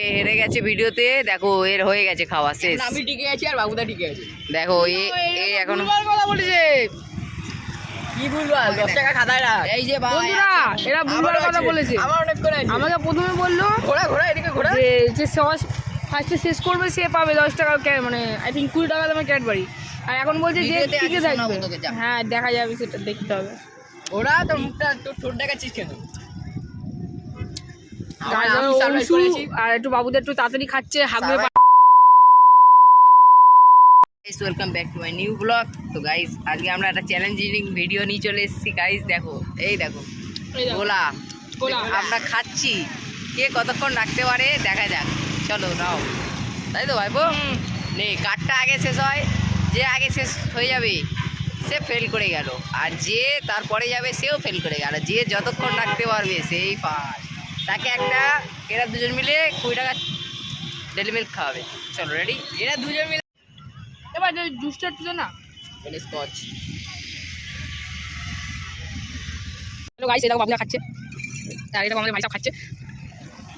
এ হেরে গেছে ভিডিওতে দেখো এর হয়ে গেছে খাওয়া শেষ। আমি টিকে আছি আর বাবুদা টিকে আছে। দেখো এ এ এখন কথা বলেছে। কি টাকা খাতায় রাখ। এই যে ভাই এরা ভুলবার কথা বলেছে। আমার অনেক করে আমাকে প্রথমে বলল ঘোড়া ঘোড়া এদিকে ঘোড়া যে যে সস ফার্স্টে শেষ করবে সে পাবে দশ টাকা মানে আই থিঙ্ক কুড়ি টাকা ক্যাডবারি। আর এখন বলছে যে ভিডিওতে টিকে থাকবে। হ্যাঁ দেখা যাবে সেটা দেখতে হবে। ঘোড়া তোর মুখটা তোর ঠোঁট দেখাচ্ছিস কেন? আর survive অংশু করেছি। আর একটু বাবুদের একটু তাড়াতাড়ি খাচ্ছে হাগবে guys welcome back to my new blog তো গাইস আজকে আমরা একটা চ্যালেঞ্জিং ভিডিও নিয়ে চলে এসেছি। গাইস দেখো এই দেখো গোলা গোলা। আমরা খাচ্ছি। কে কতক্ষণ রাখতে পারে দেখা যাক। চলো নাও। তাই তো ভাইবো নে কাঠটা আগে শেষ হয়। যে আগে শেষ হয়ে যাবে সে ফেল করে গেল। আর যে তারপরে যাবে সেও ফেল করে গেল। যে যতক্ষণ রাখতে পারবে সেই ফার্স্ট তাকে একটা এরা দুজন মিলে কুড়ি টাকা ডেলি মিল্ক খাওয়াবে। চলো রেডি এরা দুজন মিলে এবার যে জুসটা দে না। স্কচ হ্যালো গাইস এটা বাবুরা খাচ্ছে। আর এটা আমাদের ভাই সাহেব খাচ্ছে।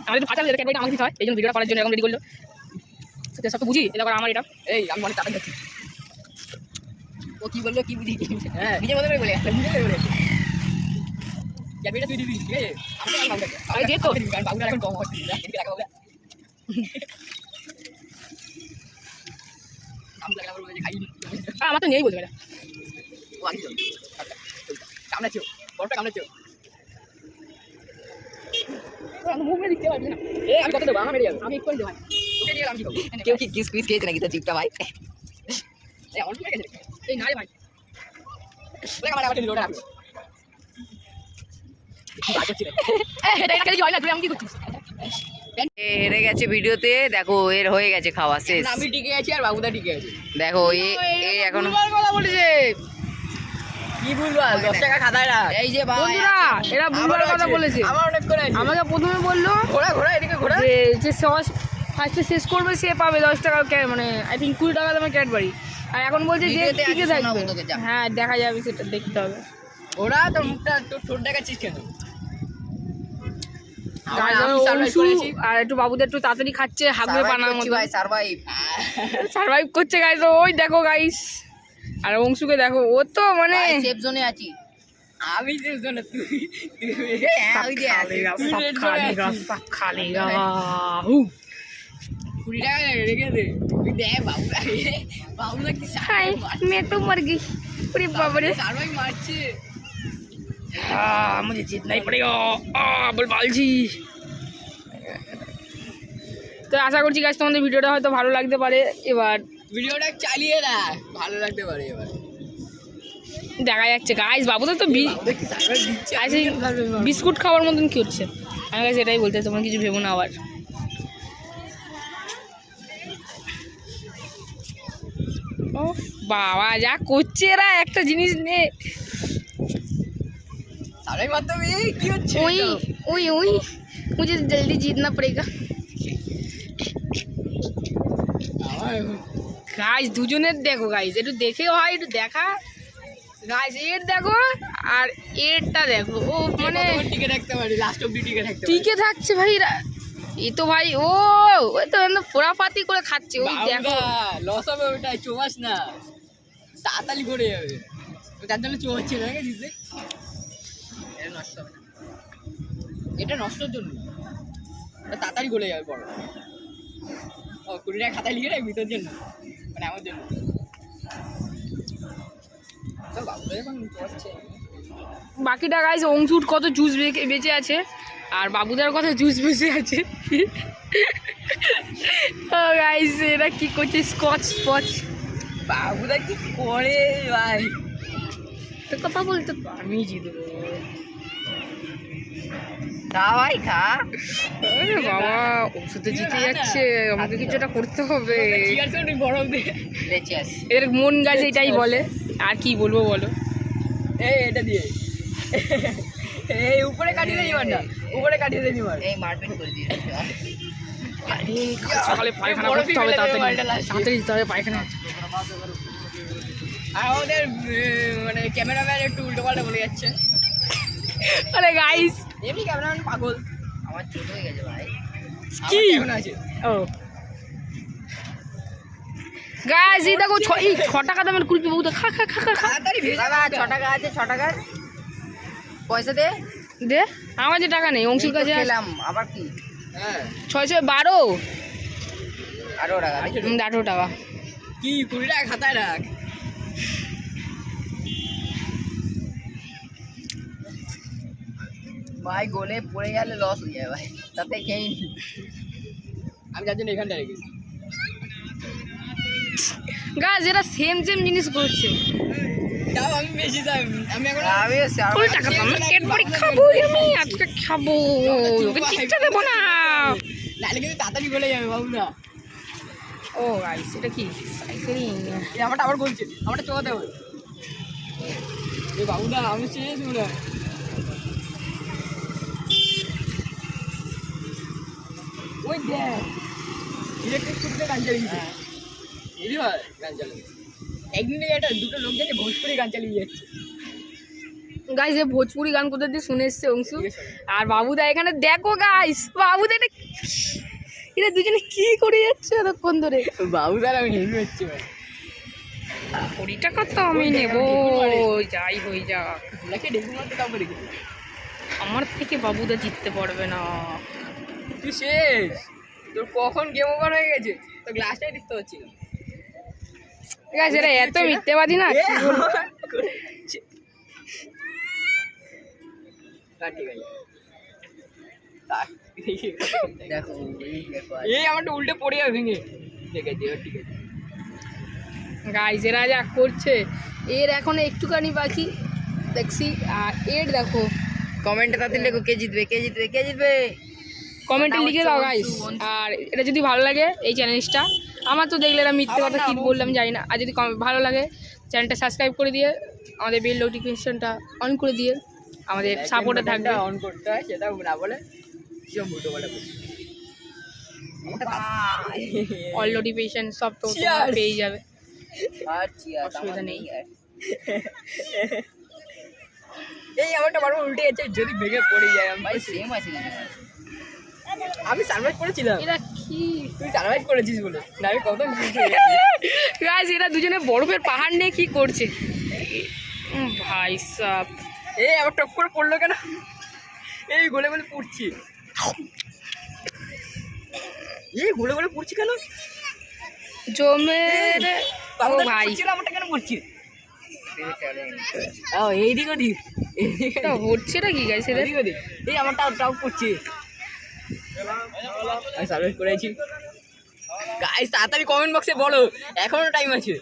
আমাদের একটু ফাটা এটা আমাকে দিতে হয়। এই জন্য ভিডিওটা করার জন্য এখন রেডি করল। সেটা সব তো বুঝি এটা আমার এটা। এই আমি অনেক টাকা যাচ্ছি ও কি বলল কি বুঝি? হ্যাঁ। নিজের মতো করে বলে। পেরে ক্যাবিটা তুই দিবি ঠিক আছে? আমি তো বাবুদাকে আরে দে তো। এখন কম হচ্ছে এদিকে রাখা আমার তো নেই বলতে পারে। ও আগে চল। কামড়াচ্ছো বড়টা আমি কত দেবো? আমার মেরে যাব। আমি একটু দেবো। ওকে দিয়ে আমি কি করব? কেউ কি কিস কুইস খেয়েছে নাকি তো চিপটা ভাই? এই না রে ভাই। ওকে আমার হেরে গেছে ভিডিওতে দেখো এর হয়ে গেছে খাওয়া শেষ। আমি টিকে আছি আর বাবুদা টিকে আছে। দেখো এ এখন কথা বলেছে। কি বলব দশ টাকা খাতায় রাখ এই যে ভাই বন্ধুরা এরা ভুলবার কথা বলেছে। আমার অনেক করে আমাকে প্রথমে বলল ঘোড়া ঘোড়া এদিকে ঘোড়া যে যে সস ফার্স্টে শেষ করবে সে পাবে দশ টাকা মানে আই থিঙ্ক কুড়ি টাকা দামের ক্যাডবারি আর এখন বলছে যে টিকে থাকবে। হ্যাঁ দেখা যাবে সেটা দেখতে হবে। ওরা তো মুখটা তোর ঠোঁট দেখাচ্ছিস কেন? আর আমি survive অংশু করেছি। আর একটু বাবুদের একটু তাড়াতাড়ি খাচ্ছে হাগবে সার্ভাইভ পানার করছি মতো ভাই সার্ভাইভ সার্ভাইভ করছে গাইস ওই দেখো গাইস আর অংশুকে দেখো ও তো মানে সেফ জোনে আছি আমি যে জন্য তুই তুই হ্যাঁ ওই যে আছে। তুই red zone এ আছিস। হু কুড়ি টাকা রেখে দে তুই দেখ বাবুরা বাবুরা কি হাই मैं तो मर गई अरे बाबा रे সার্ভাই মারছে आ, मुझे जीतना ही पड़ेगा आ, बलबाल जी তো আশা করছি গাছ তোমাদের ভিডিওটা হয়তো ভালো লাগতে পারে এবার ভিডিওটা চালিয়ে রাখ ভালো লাগতে পারে এবার দেখা যাচ্ছে গাইস বাবু তো বি বাবুরা কি সার্ভাই দিচ্ছে আই থিঙ্ক বিস্কুট খাওয়ার মতন কি হচ্ছে আমি কাছে এটাই বলতে তোমার কিছু ভেবো না আবার ও বাবা যা করছে এরা একটা জিনিস নে সার্ভাই মাধ্যমে কি হচ্ছে ওই এটা? ওই ওই मुझे जल्दी जीतना पड़ेगा আমার গাইস দুজনের দেখো গাইস একটু দেখেও হয় একটু দেখা গাইস এর দেখো আর এরটা দেখো ও মানে মানে টিকে রাখতে পারি লাস্ট অব্দি টিকে থাকতে পারি টিকে থাকছে ভাই এরা। এই তো ভাই ও ওই তো একদম ফোড়াফাতি করে খাচ্ছে ওই দেখো লস হবে ওটাই চোবাস না তাড়াতাড়ি করে যাবে ও তার জন্য চোবাচ্ছে না দেখেছিস রে? এটা নষ্ট হবে না। এটা নষ্টর জন্য। তাড়াতাড়ি গলে যাবে বড়। ও কুড়ি টাকা খাতায় লিখে রাখবি তোর জন্য? মানে আমার জন্য। তো বাবুরা এখন চোবাচ্ছে বাকিটা অংশুর কত জুস বেঁচে আছে। আর বাবুদার কত জুস বেঁচে আছে। ও গাইস এরা কি করছে? স্কচ স্কচ বাবুরা কি করে ভাই? তো কথা বলতে আমি জিতবো খা। ভাই খা বাবা ওষুধ জিতে যাচ্ছে আমাকে কিছু একটা করতে হবে। এর মন গাছ এটাই বলে। আর কি বলব বলো? এই এটা দিয়ে। এই উপরে কাটিয়ে মারটা উপরে কাটিয়ে দেই মার এই মারপিট করে দিয়ে আরে সকালে পায়খানা করতে হবে তাড়াতাড়ি। বাড়িটা last এ। তাড়াতাড়ি যেতে হবে পায়খানা আর আমাদের মানে ক্যামেরাম্যান একটু উল্টো পাল্টা বলে যাচ্ছে। আরে গাইস এমনি ক্যামেরাম্যান পাগল। আমার ছোট হয়ে গেছে ভাই। কি? ও। গাইস এই দেখো ছ এই ছ টাকা দামের কুলপি বউটা খা খা খা খা খা। ছ টাকা আছে ছ টাকার পয়সা দে। দে? আমার যে টাকা নেই অংশুর কাছে। খেলাম আবার কি? হ্যাঁ। ছয় ছয় বারো টাকা দে। টাকা। কি কুড়ি টাকা খাতায় রাখ। ভাই গোলে পড়ে গেলে লস হয়ে যায় ভাই। তাতে খেয়ে নি। আমি যার জন্য এখানটা রেখেছি। গাছ এরা সেম সেম জিনিস করছে। তাও আমি বেশি আমি এখন আমি কুড়ি টাকা খাব আমি আজকে খাব। ওকে দেবো না। নাহলে কিন্তু তাড়াতাড়ি বলে যাবে বাবু না। ও গাইস এটা কি? সাইকেলিং আমারটা আবার বলছে আমারটা চোখাতে হবে। এ বাবুদা আমি সিরিয়াস মনে হয় ওই ইলেকট্রিক স্কুটিতে গান চালিয়ে হ্যাঁ। এরই হয় গান চালানো। একদিনে একটা দুটো লোক যাচ্ছে ভোজপুরি গান চালিয়ে যাচ্ছে। গাইস ভোজপুরি গান কোথা দিয়ে শুনে এসছে অংশু? আর বাবুদা এখানে দেখো গাইস বাবুদা এটা এরা দুজনে কি করে যাচ্ছে এতক্ষণ ধরে? বাবুদার আমি হেভি হচ্ছে কুড়ি টাকা তো আমি নেব? যাই হয়ে যাক। আমার থেকে বাবুদা জিততে পারবে না। তুই শেষ। তোর কখন গেম ওভার হয়ে গেছে? তো গ্লাসটাই দেখতে পাচ্ছি না। গাইস এরা এত মিথ্যেবাদী না? ঠিক আছে দেখো। এই আমারটা উল্টে পড়ে যাবে ভেঙে। ঠিক আছে ঠিক আছে। গাইস এরা যা করছে এর এখন একটুখানি বাকি। দেখছি আর এর দেখো। কমেন্টে তাতে লেখো কে জিতবে কে জিতবে কে জিতবে? কমেন্টে লিখে দাও গাইস আর এটা যদি ভালো লাগে এই চ্যানেলটা আমার তো দেখলে এরা মিথ্যে কথা কি বললাম জানি না। আর যদি ভালো লাগে চ্যানেলটা সাবস্ক্রাইব করে দিয়ে আমাদের বেল নোটিফিকেশনটা অন করে দিয়ে আমাদের সাপোর্টে থাকবে। অন করতে হয় সেটা না বলে কিরম বলে অল নোটিফিকেশন সব তো পেয়ে যাবে। আর অসুবিধা নেই। এই আমারটা বারবার উল্টে যাচ্ছে যদি ভেঙে পড়ে যায় আমি ভাই সেম আছে আমি সার্ভাইভ করেছিলাম। এরা কি? তুই সার্ভাইভ করেছিস বলে। না আমি কত গাইস এরা দুজনে বরফের পাহাড় নিয়ে কি করছে? ভাই সাব। এই আবার টপ করে পড়ল কেন? এই গোলে গোলে পড়ছি। এই গোলে গোলে পড়ছি কেন? জমে রে- ও ভাই। আমারটা কেন পড়ছি ও এইদিক ওদিক। এটা হচ্ছেটা কি ওদিক। এই আমারটা টাও পড়ছি। আমি সার্ভিস করেছি। গাইস তাড়াতাড়ি কমেন্ট বক্সে বলো এখনও টাইম আছে।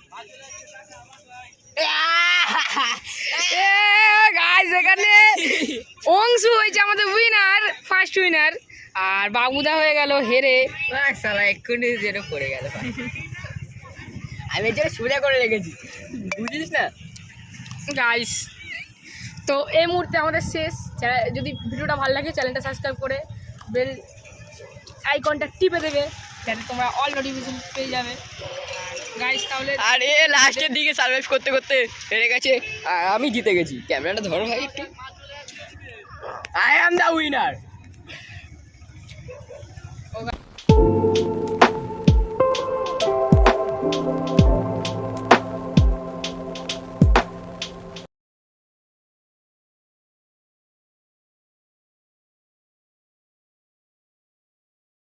গাইস এখানে অংশু হয়েছে আমাদের উইনার ফার্স্ট উইনার আর বাবুদা হয়ে গেল হেরে। শালা এক্ষুনি যেন পড়ে গেল। আমি জন্য সুবিধা করে রেখেছি। বুঝিস না? গাইস তো এই মুহূর্তে আমাদের শেষ। যদি ভিডিওটা ভালো লাগে চ্যানেলটা সাবস্ক্রাইব করে বেল আইকনটা টিপে দেবে, যাতে তোমরা অল নোটিফিকেশন পেয়ে যাবে। গাইস তাহলে আরে লাস্টের দিকে সার্ভাইভ করতে করতে হেরে গেছে। আমি জিতে গেছি। ক্যামেরাটা ধরো ভাই একটু। I am the winner